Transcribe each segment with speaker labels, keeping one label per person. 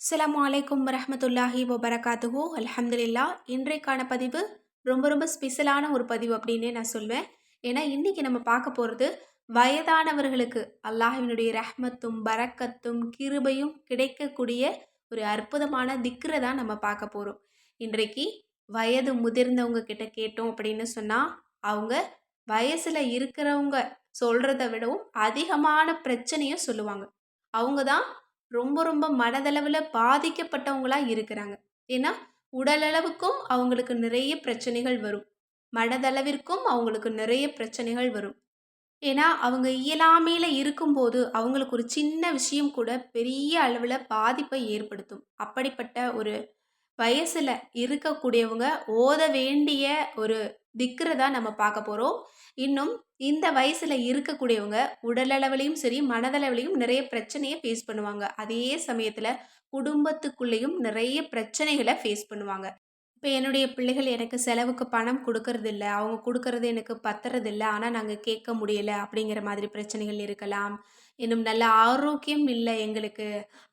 Speaker 1: அஸ்லாம் அலைக்கும் வரமத்துல்லாஹி வபரகாத்துஹூ. அலமதுல்லா இன்றைக்கான பதிவு ரொம்ப ரொம்ப ஸ்பெஷலான ஒரு பதிவு அப்படின்னே நான் சொல்வேன். ஏன்னா இன்றைக்கி நம்ம பார்க்க போகிறது வயதானவர்களுக்கு அல்லாஹினுடைய ரஹ்மத்தும் பரக்கத்தும் கிருபையும் கிடைக்கக்கூடிய ஒரு அற்புதமான திக்ரை தான் நம்ம பார்க்க போகிறோம் இன்றைக்கு வயது முதிர்ந்தவங்க கிட்ட கேட்டோம் அப்படின்னு சொன்னால் அவங்க வயசில் இருக்கிறவங்க சொல்கிறத விடவும் அதிகமான பிரச்சனையும் சொல்லுவாங்க. அவங்க தான் ரொம்ப ரொம்ப மனதளவில் பாதிக்கப்பட்டவங்களாக இருக்கிறாங்க. ஏன்னா உடலளவுக்கும் அவங்களுக்கு நிறைய பிரச்சனைகள் வரும். மனதளவிற்கும் அவங்களுக்கு நிறைய பிரச்சனைகள் வரும். ஏன்னா அவங்க இயலாமையில் இருக்கும்போது அவங்களுக்கு ஒரு சின்ன விஷயம் கூட பெரிய அளவில் பாதிப்பை ஏற்படுத்தும். அப்படிப்பட்ட ஒரு வயசில் இருக்கக்கூடியவங்க ஓத வேண்டிய ஒரு திக்ரை தான் நம்ம பார்க்க போகிறோம் இன்னும் இந்த வயசில் இருக்கக்கூடியவங்க உடலளவிலையும் சரி மனதளவிலையும் நிறைய பிரச்சனையை ஃபேஸ் பண்ணுவாங்க. அதே சமயத்தில் குடும்பத்துக்குள்ளேயும் நிறைய பிரச்சனைகளை ஃபேஸ் பண்ணுவாங்க. இப்போ என்னுடைய பிள்ளைகள் எனக்கு செலவுக்கு பணம் கொடுக்கறதில்ல. அவங்க கொடுக்கறது எனக்கு பத்துறதில்ல. ஆனால் நாங்கள் கேட்க முடியல அப்படிங்கிற மாதிரி பிரச்சனைகள் இருக்கலாம். இன்னும் நல்ல ஆரோக்கியம் இல்லை எங்களுக்கு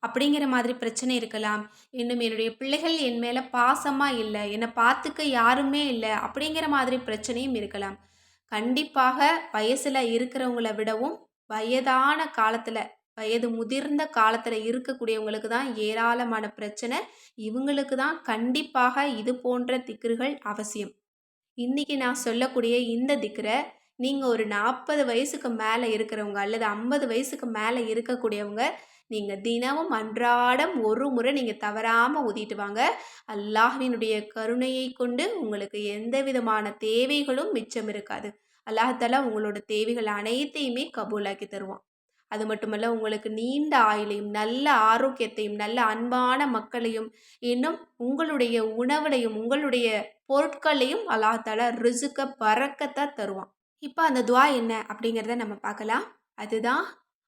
Speaker 1: அப்படிங்கிற மாதிரி பிரச்சனை இருக்கலாம். இன்னும் என்னுடைய பிள்ளைகள் என் மேலே பாசமாக இல்லை. என்னை பார்த்துக்க யாருமே இல்லை அப்படிங்கிற மாதிரி பிரச்சனையும் இருக்கலாம். கண்டிப்பாக வயசில் இருக்கிறவங்கள விடவும் வயதான காலத்தில் வயது முதிர்ந்த காலத்தில் இருக்கக்கூடியவங்களுக்கு தான் ஏராளமான பிரச்சனை. இவங்களுக்கு தான் கண்டிப்பாக இது போன்ற திக்ருகள் அவசியம். இன்றைக்கி நான் சொல்லக்கூடிய இந்த திக்கரை நீங்கள் ஒரு நாற்பது வயசுக்கு மேலே இருக்கிறவங்க அல்லது ஐம்பது வயசுக்கு மேலே இருக்கக்கூடியவங்க நீங்கள் தினமும் அன்றாடம் ஒரு முறை நீங்கள் தவறாமல் ஊதிட்டு வாங்க. அல்லாஹ்வினுடைய கருணையை கொண்டு உங்களுக்கு எந்த விதமான தேவைகளும் மிச்சம் இருக்காது. அல்லாஹாலா உங்களோட தேவைகள் அனைத்தையுமே கபூலாக்கி தருவான். அது மட்டுமல்ல உங்களுக்கு நீண்ட ஆயுளையும் நல்ல ஆரோக்கியத்தையும் நல்ல அன்பான மக்களையும் இன்னும் உங்களுடைய உணவுலையும் உங்களுடைய பொருட்களையும் அல்லாத்தால ரிசுக்க பறக்கத்தான் தருவான். இப்போ அந்த துவா என்ன அப்படிங்கிறத நம்ம பார்க்கலாம். அதுதான்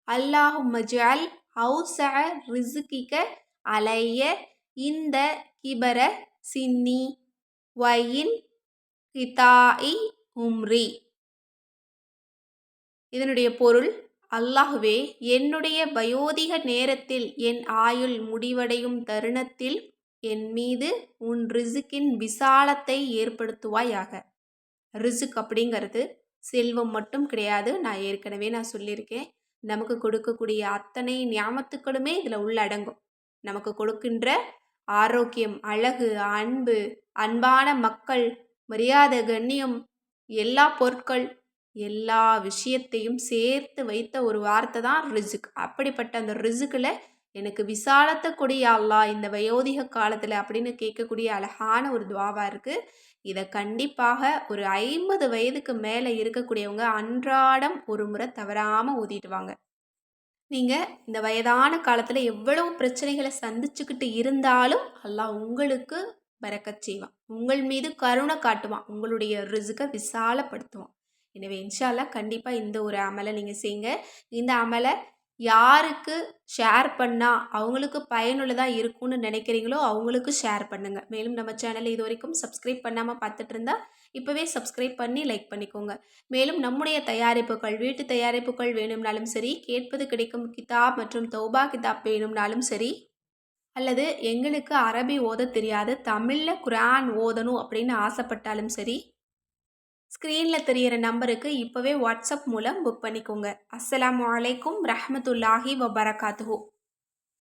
Speaker 1: அல்லாஹு மஜால் ஹவுச ரிசுக்கிக்க அலைய இந்த கிபர சின்னி வயின் கிதாஇ உம்ரி. இதனுடைய பொருள் அல்லாஹுவே என்னுடைய வயோதிக நேரத்தில் என் ஆயுள் முடிவடையும் தருணத்தில் என் மீது உன் ரிசுக்கின் விசாலத்தை ஏற்படுத்துவாயாக. ரிசுக் அப்படிங்கிறது செல்வம் மட்டும் கிடையாது. நான் ஏற்கனவே நான் சொல்லியிருக்கேன். நமக்கு கொடுக்கக்கூடிய அத்தனை ஞாபகத்துக்களுமே இதில் உள்ளடங்கும். நமக்கு கொடுக்கின்ற ஆரோக்கியம் அழகு அன்பு அன்பான மக்கள் மரியாதை கண்ணியம் எல்லா பொருட்கள் எல்லா விஷயத்தையும் சேர்த்து வைத்த ஒரு வார்த்தை தான் ரிசுக் அப்படிப்பட்ட அந்த ரிசுக்கில் எனக்கு விசாலத்தை கொடியா அல்லா இந்த வயோதிக காலத்தில் அப்படின்னு கேட்கக்கூடிய அழகான ஒரு துவாவாக இருக்குது இதை கண்டிப்பாக ஒரு ஐம்பது வயதுக்கு மேலே இருக்கக்கூடியவங்க அன்றாடம் ஒரு முறை தவறாமல் ஊதிட்டுவாங்க நீங்கள் இந்த வயதான காலத்தில் எவ்வளவு பிரச்சனைகளை சந்திச்சுக்கிட்டு இருந்தாலும் அல்லாஹ் உங்களுக்கு பறக்கச் செய்வான். உங்கள் மீது கருணை காட்டுவான். உங்களுடைய ரிசுக்கை விசாலப்படுத்துவான். எனவே இன்ஷால்லா கண்டிப்பாக இந்த ஒரு அமலை நீங்கள் செய்யுங்க இந்த அமலை யாருக்கு ஷேர் பண்ணால் அவங்களுக்கு பயனுள்ளதாக இருக்கும்னு நினைக்கிறீங்களோ அவங்களுக்கு ஷேர் பண்ணுங்கள் மேலும் நம்ம சேனலை இது வரைக்கும் சப்ஸ்கிரைப் பண்ணாமல் பார்த்துட்டு இருந்தால் இப்போவே சப்ஸ்கிரைப் பண்ணி லைக் பண்ணிக்கோங்க. மேலும் நம்முடைய தயாரிப்புகள் வீட்டு தயாரிப்புகள் வேணும்னாலும் சரி கேட்பது கிடைக்கும் கிதாப் மற்றும் தௌபா கிதாப் வேணும்னாலும் சரி அல்லது எங்களுக்கு அரபி ஓத தெரியாது தமிழில் குரான் ஓதணும் அப்படின்னு ஆசைப்பட்டாலும் சரி ஸ்க்ரீனில் தெரிகிற நம்பருக்கு இப்போவே வாட்ஸ்அப் மூலம் புக் பண்ணிக்கோங்க. அஸ்ஸலாமு அலைக்கும் ரஹமத்துல்லாஹி வபரகாத்துஹூ.